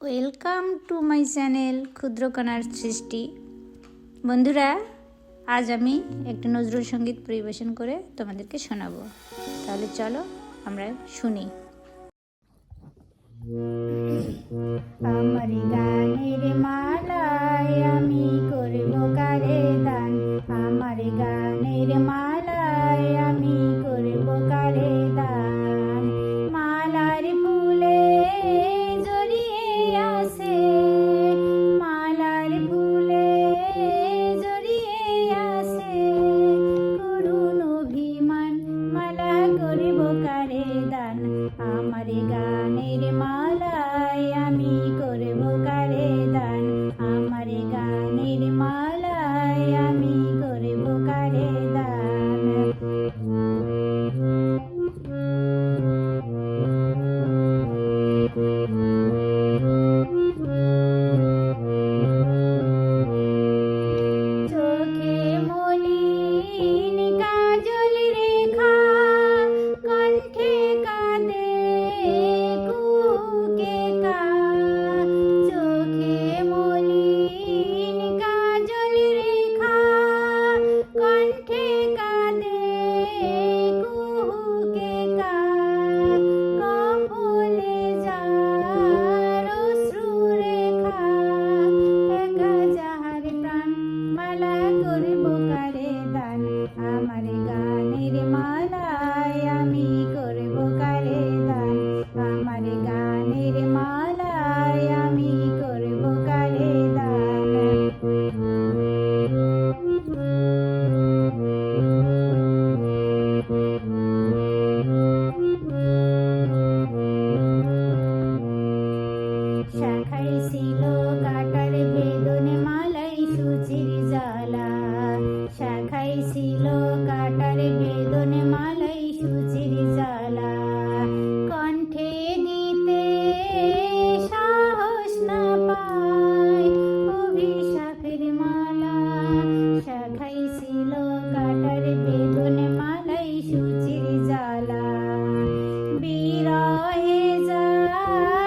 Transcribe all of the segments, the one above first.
Welcome to my channel ক্ষুদ্রকণার সৃষ্টি। বন্ধুরা, আজ আমি একটা নজরুল সংগীত পরিবেশন করে তোমাদেরকে শোনাবো। তাহলে চলো আমরা শুনি। আমার গানের মালায় আমি করব কারে দান। আমার গানের মালা Música Música Bye.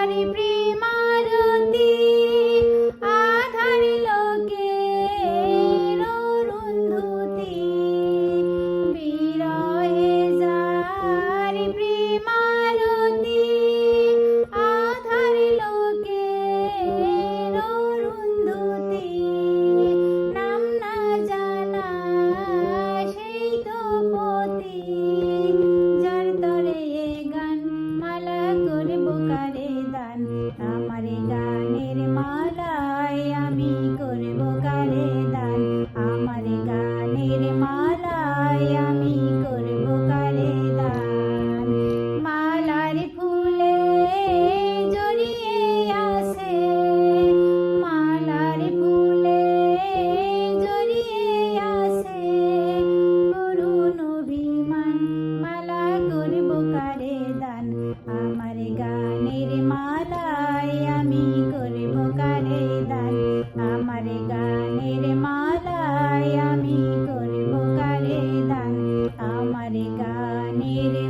Mire.